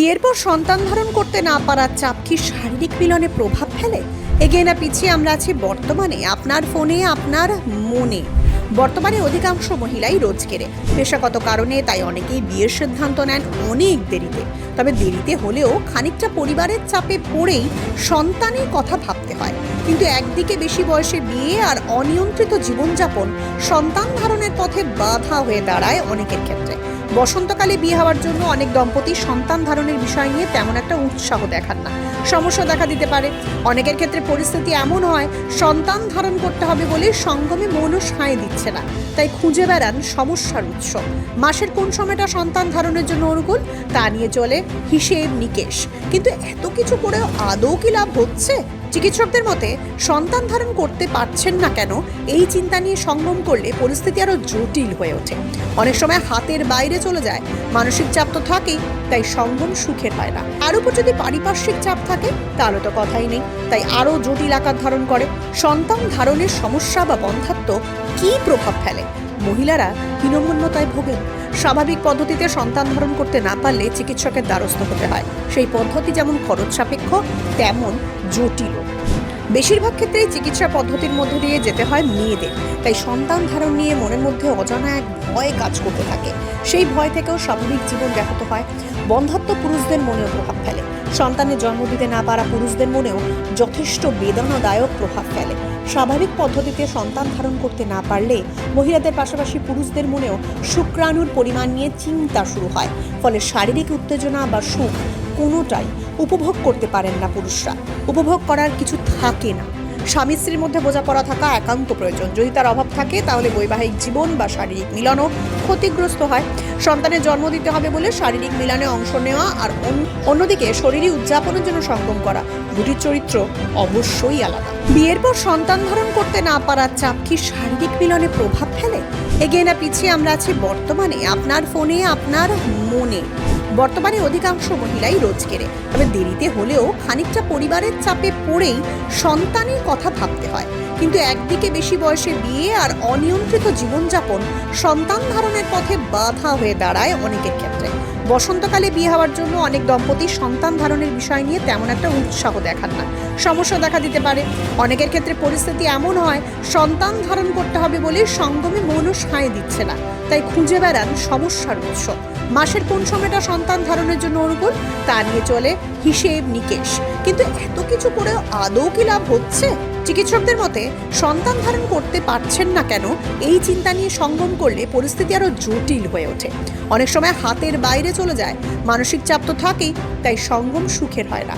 বিয়ের পর সন্তান ধারণ করতে না পারার চাপ কি শারীরিক মিলনে প্রভাব ফেলে? এগিয়ে না পিছিয়ে আমরা আছি বর্তমানে, আপনার ফোনে, আপনার মনে। বর্তমানে অধিকাংশ মহিলাই রোজকেরে। পেশাগত কারণে তাই অনেকেই বিয়ের সিদ্ধান্ত নেন অনেক দেরিতে। তবে দেরিতে হলেও খানিকটা পরিবারের চাপে পড়েই সন্তানের কথা ভাবতে হয়। কিন্তু একদিকে বেশি বয়সে বিয়ে আর অনিয়ন্ত্রিত জীবনযাপন সন্তান ধারণের পথে বাধা হয়ে দাঁড়ায় অনেকের ক্ষেত্রে। বসন্তকালে বিয়ে হওয়ার জন্য অনেক দম্পতি সন্তান ধারণের বিষয় নিয়ে তেমন একটা উৎসাহ দেখান না। সমস্যা দেখা দিতে পারে। অনেকের ক্ষেত্রে পরিস্থিতি এমন হয়, সন্তান ধারণ করতে হবে বলে সঙ্গমে মনও সায় দিচ্ছে না। তাই খুঁজে বেড়ান সমস্যার উৎস। মাসের কোন সময়টা সন্তান ধারণের জন্য অনুকূল, তা নিয়ে চলে হিসেব নিকেশ। কিন্তু এত কিছু করেও আদৌ কি লাভ হচ্ছে? চিকিৎসকদের মতে, সন্তান ধারণ করতে পারছেন না কেন এই চিন্তা নিয়ে সঙ্গম করলে পরিস্থিতি আরও জটিল হয়ে ওঠে। অনেক সময় হাতের বাইরে চলে যায়, মানসিক চাপ তো থাকেই, তাই সঙ্গম সুখের হয় না। আর উপর যদি পারিপার্শ্বিক চাপ থাকে, তাহলে তো কথাই নেই। তাই আরও জটিল আকার ধারণ করে। সন্তান ধারণের সমস্যা বা বন্ধাত্ম কী প্রভাব ফেলে? মহিলারা হীনমন্যতায় ভোগেন। স্বাভাবিক পদ্ধতিতে সন্তান ধারণ করতে না পারলে চিকিৎসকের দ্বারস্থ হতে হয়। সেই পদ্ধতি যেমন খরচ সাপেক্ষ, তেমন জটিলও বেশিরভাগ ক্ষেত্রেই চিকিৎসা পদ্ধতির মধ্য দিয়ে যেতে হয় মেয়েদের। তাই সন্তান ধারণ নিয়ে মনের মধ্যে অজানা এক ভয় কাজ করতে থাকে। সেই ভয় থেকেও স্বাভাবিক জীবন ব্যাহত হয়। বন্ধাত্ম পুরুষদের মনেও প্রভাব ফেলে। সন্তানের জন্ম দিতে না পারা পুরুষদের মনেও যথেষ্ট বেদনাদায়ক প্রভাব ফেলে। স্বাভাবিক পদ্ধতিতে সন্তান ধারণ করতে না পারলে মহিলাদের পাশাপাশি পুরুষদের মনেও শুক্রাণুর পরিমাণ নিয়ে চিন্তা শুরু হয়। ফলে শারীরিক উত্তেজনা বা সুখ কোনোটাই উপভোগ করতে পারেন না পুরুষরা। উপভোগ করার কিছু থাকে না। স্বামী স্ত্রীর মধ্যে বোঝাপড়া থাকা একান্ত প্রয়োজন। যদি তার অভাব থাকে, তাহলে বৈবাহিক জীবন বা শারীরিক মিলনও ক্ষতিগ্রস্ত হয়। সন্তানের জন্ম দিতে হবে বলে শারীরিক মিলনে অংশ নেওয়া আর অন্য- অন্যদিকে শরীরী উদযাপনের জন্য সঙ্গম করা দুটির চরিত্র অবশ্যই আলাদা। বিয়ের পর সন্তান ধারণ করতে না পারার চাপ কি শারীরিক মিলনে প্রভাব ফেলে? এগিয়ে না পিছিয়ে আমরা আছি বর্তমানে। আপনার ফোনে, আপনার মনে। বর্তমানে অধিকাংশ মহিলাই রোজগেরে তবে দেরিতে হলেও খানিকটা পরিবারের চাপে পড়েই সন্তানের কথা ভাবতে হয়। কিন্তু একদিকে বেশি বয়সে বিয়ে আর অনিয়ন্ত্রিত জীবনযাপন সন্তান ধারণের পথে বাধা হয়ে দাঁড়ায় অনেকের ক্ষেত্রে। বসন্তকালে বিয়ে হওয়ার জন্য অনেক দম্পতি সন্তান ধারণের বিষয় নিয়ে তেমন একটা উৎসাহ দেখান না। সমস্যা দেখা দিতে পারে। অনেকের ক্ষেত্রে পরিস্থিতি এমন হয়, সন্তান ধারণ করতে হবে বলে সঙ্গমে মনও সায় দিচ্ছে না। তাই খুঁজে বেড়ান সমস্যার উৎস। মাসের কোন সময়টা সন্তান ধারণের জন্য অনুকূল, তা নিয়ে চলে হিসেব নিকেশ। কিন্তু এত কিছু করেও আদৌ কি লাভ হচ্ছে? চিকিৎসকদের মতে, সন্তান ধারণ করতে পারছেন না কেন এই চিন্তা নিয়ে সঙ্গম করলে পরিস্থিতি আরও জটিল হয়ে ওঠে। অনেক সময় হাতের বাইরে চলে যায়, মানসিক চাপ তো থাকেই, তাই সঙ্গম সুখের হয় না।